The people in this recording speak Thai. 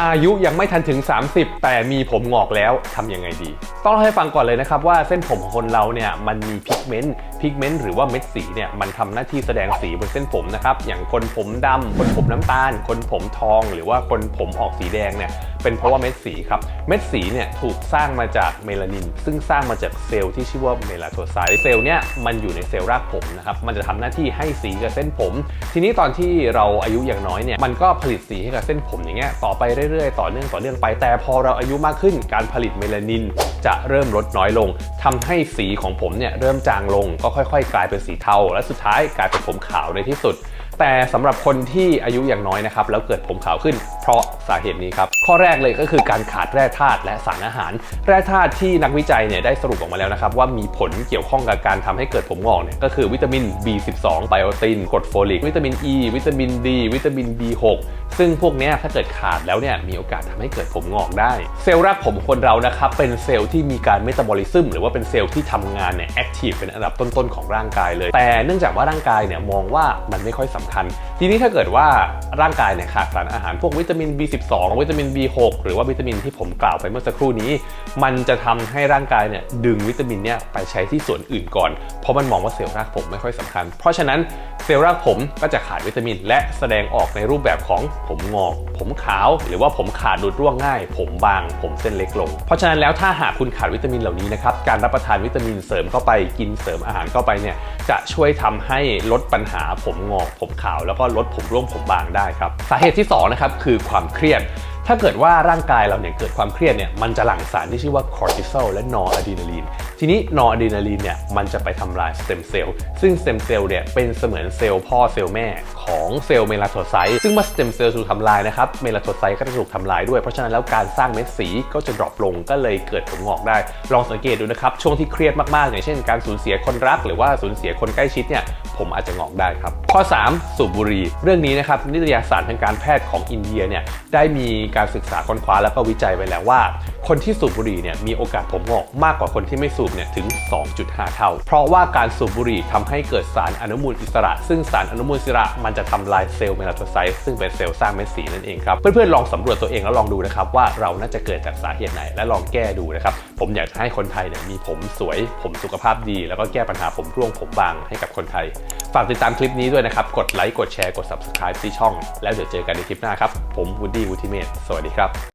อายุยังไม่ทันถึง 30 แต่มีผมงอกแล้วทำยังไงดี ต้องเล่าให้ฟังก่อนเลยนะครับว่าเส้นผมของคนเราเนี่ยมันมีพิกเมนต์พิกเมนต์หรือว่าเม็ดสีเนี่ยมันทำหน้าที่แสดงสีบนเส้นผมนะครับอย่างคนผมดำคนผมน้ำตาล คนผมทอง หรือว่าคนผมออกสีแดงเนี่ย เป็นเพราะว่าเม็ดสีครับ เม็ดสีเนี่ยถูกสร้างมาจากเมลานิน ซึ่งสร้างมาจากเซลล์ที่ชื่อว่าเมลาโทไซต์เซลล์เนี่ยมันอยู่ในเซลล์รากผมนะครับ มันจะทำหน้าที่ให้สีกับเส้นผม ทีนี้ตอนที่เราอายุอย่างน้อยเนี่ยมันก็ผลิตสีให้กับเส้นผมอย่างเงี้ยต่อไปเรื่อยๆ ต่อเนื่องต่อเนื่องไป แต่พอเราอายุมากขึ้น การผลิตเมลานินจะเริ่มลดน้อยลงทำให้สีของผมเนี่ยเริ่มจางลงก็ค่อย ๆ กลายเป็นสีเทา และสุดท้ายกลายเป็นผมขาวในที่สุด แต่สำหรับคนที่อายุอย่างน้อยนะครับแล้วเกิดผมขาวขึ้นเพราะสาเหตุนี้ครับ ข้อแรกเลยก็คือการขาดแร่ธาตุและสารอาหาร แร่ธาตุที่นักวิจัยเนี่ยได้สรุปออกมาแล้วนะครับว่ามีผลเกี่ยวข้องกับการทำให้เกิดผมงอกเนี่ยก็คือวิตามิน B12 ไบโอตินกรดโฟลิก วิตามิน E วิตามิน D วิตามิน B6 ซึ่งพวกนี้ถ้าเกิดขาดแล้วเนี่ยมีโอกาสทำให้เกิดผมงอกได้ เซลล์รากผมคนเรานะครับเป็นเซลล์ที่มีการเมตาบอลิซึมหรือว่าเป็นเซลล์ที่ทำงานเนี่ยแอคทีฟเป็นอันดับต้นๆของร่างกายเลย แต่เนื่องจากว่าร่างกายเนี่ยมองว่ามันไม่ค่อยสำคัญทีนี้ถ้าเกิดว่าร่างกายเนี่ยขาดสารอาหารพวกวิตามิน B12 วิตามิน B6 หรือว่าวิตามินที่ผมกล่าวไปเมื่อสักครู่นี้ มันจะทำให้ร่างกายเนี่ยดึงวิตามินเนี่ยไปใช้ที่ส่วนอื่นก่อน เพราะมันมองว่าเซลล์รากผมไม่ค่อยสำคัญ เพราะฉะนั้นเซลล์รากผมก็จะขาดวิตามิน และแสดงออกในรูปแบบของผมงอก ผมขาว หรือว่าผมขาดหลุดร่วงง่าย ผมบาง ผมเส้นเล็กลง เพราะฉะนั้นแล้วถ้าหากคุณขาดวิตามินเหล่านี้นะครับ การรับประทานวิตามินเสริมเข้าไป กินเสริมอาหารเข้าไปเนี่ย จะช่วยทำให้ลดปัญหาผมงอก ผมขาว แล้วก็ลดผมร่วงผมบางได้ครับ สาเหตุที่สองนะครับคือความเครียด ถ้าเกิดว่าร่างกายเราเนี่ยเกิดความเครียดเนี่ยมันจะหลั่งสารที่ชื่อว่าคอร์ติซอลและนอร์อะดรีนาลีน ทีนี้นอร์อะดรีนาลีนเนี่ยมันจะไปทำลายสเต็มเซลล์ ซึ่งสเต็มเซลล์เนี่ยเป็นเสมือนเซลล์พ่อเซลล์แม่ของเซลล์เมลาโทไซต์ซึ่งเมื่อสเต็มเซลล์ถูกทำลายนะครับเมลาโทไซต์ก็จะถูกทำลายด้วย เพราะฉะนั้นแล้วการสร้างเม็ดสีก็จะดรอปลงก็เลยเกิดผมงอกได้ ลองสังเกตดูนะครับช่วงที่เครียดมากๆ อย่างเช่น การสูญเสียคนรัก หรือว่าสูญเสียคนใกล้ชิดเนี่ยผมอาจจะงอกได้ครับข้อ 3 สูบบุหรี่เรื่องนี้นะครับนิตยสารทางการแพทย์ของอินเดียเนี่ยได้มีการศึกษาค้นคว้าแล้วก็วิจัยไว้แล้วว่า คนที่สูบบุหรี่เนี่ยมีโอกาสผมงอกมากกว่าคนที่ไม่สูบเนี่ยถึง 2.5 เท่า เพราะว่าการสูบบุหรี่ทำให้เกิดสารอนุมูลอิสระ ซึ่งสารอนุมูลอิสระมันจะทำลายเซลล์เมลาโทไซต์ซึ่งเป็นเซลล์สร้างเม็ดสีนั่นเองครับ เพื่อนๆลองสำรวจตัวเองแล้วลองดูนะครับว่าเราน่าจะเกิดจากสาเหตุไหนและลองแก้ดูนะครับผมอยากจะให้คนไทยเนี่ยมีผมสวย ผมสุขภาพดี แล้วก็แก้ปัญหาผมร่วงผมบางให้กับคนไทย ฝากติดตามคลิปนี้ด้วยนะครับกดไลค์กดแชร์กด subscribe ที่ช่อง แล้วเดี๋ยวเจอกันในคลิปหน้าครับ ผมวูดดี้วูด i เม e สวัสดีครับ